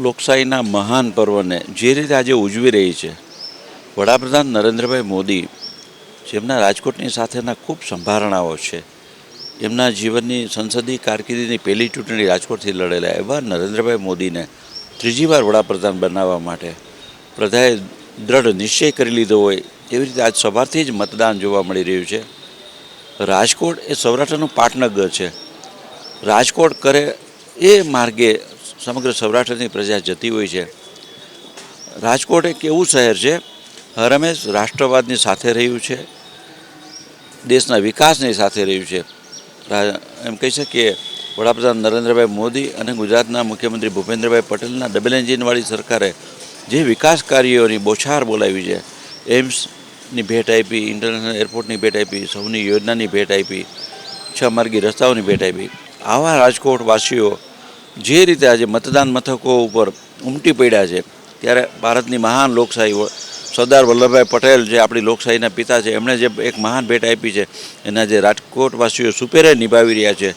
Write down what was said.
લોકશાહીના મહાન પર્વને જે રીતે આજે ઉજવી રહી છે, વડાપ્રધાન નરેન્દ્રભાઈ મોદી જેમના રાજકોટની સાથેના ખૂબ સંભારણાઓ છે, એમના જીવનની સંસદીય કારકિર્દીની પહેલી ચૂંટણી રાજકોટથી લડેલા એવા નરેન્દ્રભાઈ મોદીને ત્રીજી વાર વડાપ્રધાન બનાવવા માટે પ્રજાએ દ્રઢ નિશ્ચય કરી લીધો હોય એવી રીતે આજ સવારથી જ મતદાન જોવા મળી રહ્યું છે. રાજકોટ એ સૌરાષ્ટ્રનું પાટનગર છે. રાજકોટ કરે એ માર્ગે સમગ્ર સૌરાષ્ટ્રની પ્રજા જતી હોય છે. રાજકોટ એક એવું શહેર છે, હરમેશ રાષ્ટ્રવાદની સાથે રહ્યું છે, દેશના વિકાસની સાથે રહ્યું છે. એમ કહી શકીએ, વડાપ્રધાન નરેન્દ્રભાઈ મોદી અને ગુજરાતના મુખ્યમંત્રી ભૂપેન્દ્રભાઈ પટેલના ડબલ એન્જિનવાળી સરકારે જે વિકાસ કાર્યોની બોછાર બોલાવી છે એમ્સની ભેટ આપી, ઇન્ટરનેશનલ એરપોર્ટની ભેટ આપી, સૌની યોજનાની ભેટ આપી, છ માર્ગી રસ્તાઓની ભેટ આપી. આવા રાજકોટવાસીઓ જે રીતે આજે મતદાન મથકો ઉપર ઉમટી પડ્યા છે, ત્યારે ભારતની મહાન લોકશાહી સરદાર વલ્લભભાઈ પટેલ જે આપણી લોકશાહીના પિતા છે, એમણે જે એક મહાન ભેટ આપી છે, એના જે રાજકોટવાસીઓ સુપેરે નિભાવી રહ્યા છે